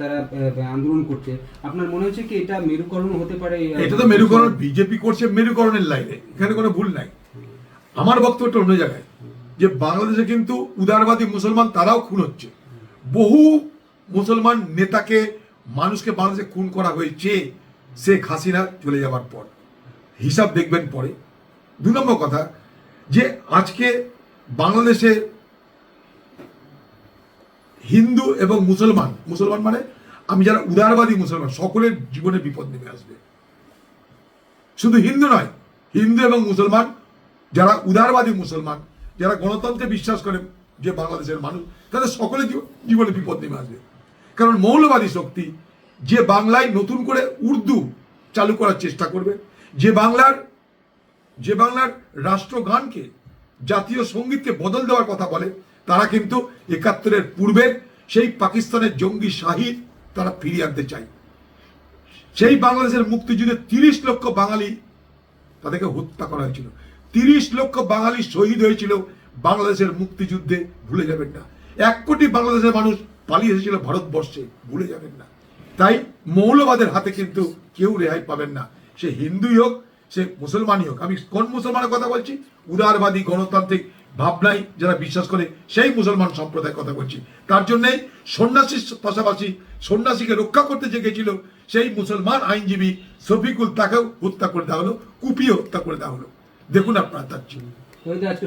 তারা আন্দোলন করছে। আপনার মনে হচ্ছে কি এটা মেরুকরণ হতে পারে? এটা তো মেরুকরণ, বিজেপি করছে মেরুকরণের লাইনে। এখানে কোনো ভুল নাই। আমার অন্য জায়গায়, যে বাংলাদেশে কিন্তু উদারবাদী মুসলমান তারাও খুন হচ্ছে। বহু মুসলমান নেতাকে মানুষকে বাংলাদেশে খুন করা হয়েছে শেখ হাসিনা চলে যাওয়ার পর। হিসাব দেখবেন পরে। দু নম্বর কথা, যে আজকে বাংলাদেশে হিন্দু এবং মুসলমান। মুসলমান মানে আমি যারা উদারবাদী মুসলমান, সকলের জীবনে বিপদ নেমে আসবে। শুধু হিন্দু নয়, হিন্দু এবং মুসলমান, যারা উদারবাদী মুসলমান, যারা গণতন্ত্রে বিশ্বাস করে যে বাংলাদেশের মানুষ, তাদের সকলের জীব- জীবনে বিপদ নেমে আসবে। কারণ মৌলবাদী শক্তি যে বাংলায় নতুন করে উর্দু চালু করার চেষ্টা করবে, যে বাংলার যে বাংলার রাষ্ট্রগানকে জাতীয় সঙ্গীতকে বদল দেওয়ার কথা বলে তারা কিন্তু একাত্তরের পূর্বে সেই পাকিস্তানের জঙ্গি শাহিদ তারা ফিরিয়ে আনতে চায়। সেই বাংলাদেশের মুক্তিযুদ্ধে তিরিশ লক্ষ বাঙালি তাদেরকে হত্যা করা হয়েছিল। তিরিশ লক্ষ বাঙালি শহীদ হয়েছিল, বাংলাদেশের মুক্তিযুদ্ধে ভুলে যাবেন না। এক কোটি বাংলাদেশের মানুষ পালিয়ে এসেছিল ভারতবর্ষে, ভুলে যাবেন না। তাই মৌলবাদের হাতে কিন্তু কেউ রেহাই পাবেন না। সে হিন্দুই হোক, সে মুসলমানই হোক। আমি কোন মুসলমানের কথা বলছি? উদারবাদী গণতান্ত্রিক ভাবনায় যারা বিশ্বাস করে, সেই মুসলমান সম্প্রদায়ের কথা বলছি। তার জন্যই সন্ন্যাসীর পাশাপাশি সন্ন্যাসীকে রক্ষা করতে যে গেছিল, সেই মুসলমান আইনজীবী শফিকুল তাকেও হত্যা করে দেওয়া হলো কুপিয়ে হত্যা করে দেওয়া হলো। দেখুন আপনার তার আজকে